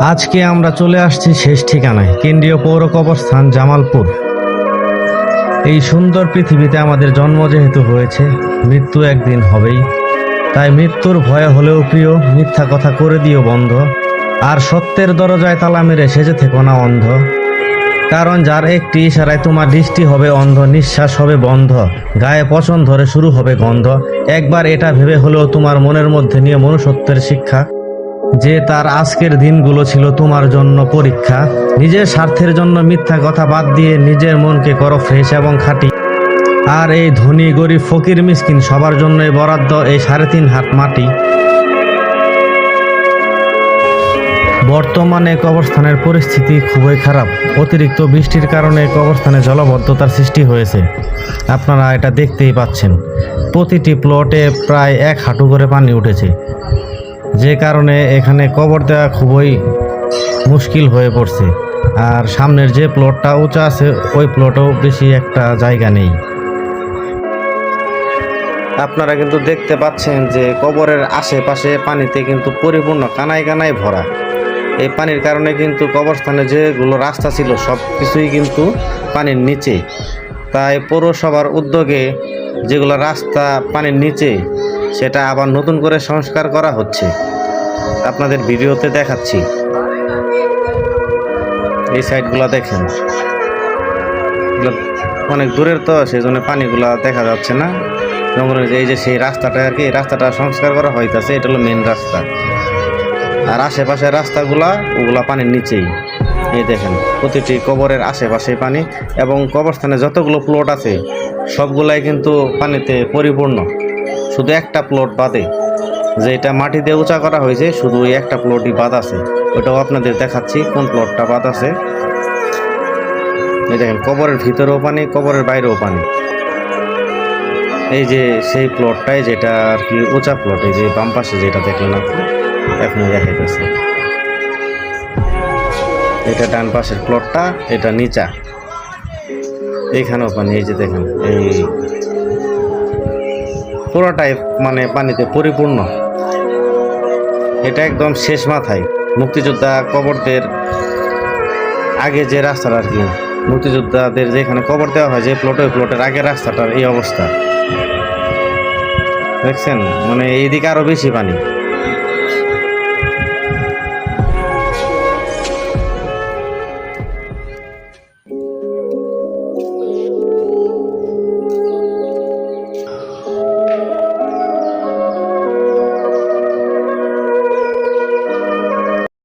আজকে আমরা চলে আসছি শেষ ঠিকানায়, কেন্দ্রীয় পৌর কবরস্থান জামালপুর। এই সুন্দর পৃথিবীতে আমাদের জন্ম যেহেতু হয়েছে, মৃত্যু একদিন হবেই। তাই মৃত্যুর ভয় হলেও প্রিয়, মিথ্যা কথা করে দিও বন্ধ। আর সত্যের দরজায় তালা মেরে সেজে থেকো না অন্ধ। কারণ যার একটি ইশারায় তোমার দৃষ্টি হবে অন্ধ, নিঃশ্বাস হবে বন্ধ। গায়ে পচন ধরে শুরু হবে গন্ধ। একবার এটা ভেবে হলেও তোমার মনের মধ্যে নিয়ে মনুষ্যত্বের শিক্ষা যে তার আজকের দিনগুলো ছিল তোমার জন্য পরীক্ষা, নিজের স্বার্থের জন্য মিথ্যা কথা বাদ দিয়ে নিজের মনকে করো ফ্রেশ এবং খাঁটি। আর এই ধনী, গরিব, ফকির, মিসকিন সবার জন্যই বরাদ্দ এই সাড়ে তিন হাত মাটি। বর্তমানে কবরস্থানের পরিস্থিতি খুবই খারাপ। অতিরিক্ত বৃষ্টির কারণে কবরস্থানে জলবদ্ধতার সৃষ্টি হয়েছে। আপনারা এটা দেখতেই পাচ্ছেন। প্রতিটি প্লটে প্রায় এক হাঁটু করে পানি উঠেছে। যে কারণে এখানে কবর দেওয়া খুবই মুশকিল হয়ে পড়ছে। আর সামনের যে প্লটটা উঁচা আছে, ওই প্লটেও বেশি একটা জায়গা নেই। আপনারা কিন্তু দেখতে পাচ্ছেন যে কবরের আশেপাশে পানিতে কিন্তু পরিপূর্ণ কানায় কানায় ভরা। এই পানির কারণে কিন্তু কবরস্থানে যেগুলো রাস্তা ছিল, সব কিছুই কিন্তু পানির নিচে। তাই পৌরসভার উদ্যোগে যেগুলো রাস্তা পানির নিচে সেটা আবার নতুন করে সংস্কার করা হচ্ছে। আপনাদের ভিডিওতে দেখাচ্ছি। এই সাইডগুলো দেখেন। অনেক দূরের তো সেই জন্য পানিগুলা দেখা যাচ্ছে না। জঙ্গলের এই যে সেই রাস্তাটা আর কি রাস্তাটা সংস্কার করা হইতাছে, এটা হলো মেন রাস্তা। আর আশেপাশের রাস্তাগুলা, ওগুলা পানির নিচেই। এই দেখেন, প্রতিটি কবরের আশেপাশে পানি এবং কবরস্থানে যতগুলো প্লট আছে, সবগুলাই কিন্তু পানিতে পরিপূর্ণ। শুধু একটা প্লট বাদে, যে এটা মাটি দিয়ে উঁচা করা হয়েছে, শুধু ওই একটা প্লটই বাদ আছে। ওটাও আপনাদের দেখাচ্ছি, কোন প্লটটা বাদ আছে। এই দেখেন, কবরের ভিতরেও পানি, কবরের বাইরেও পানি। এই যে সেই প্লটটাই যেটা আর কি উঁচা প্লট এই যে বাম পাশে যেটা দেখলেন আপনি এখন দেখাইতেছে এটা ডান পাশের প্লটটা এটা নিচা। এইখানেও পানি, এই যে দেখেন, এই পুরোটাই মানে পানিতে পরিপূর্ণ। এটা একদম শেষ মাথায়। মুক্তিযোদ্ধা কবরদের আগে যে রাস্তাটা আর কি, মুক্তিযোদ্ধাদের যেখানে কবর দেওয়া হয়, যে প্লটে প্লটের আগে রাস্তাটার এই অবস্থা। দেখছেন? মানে এইদিকে আরও বেশি পানি।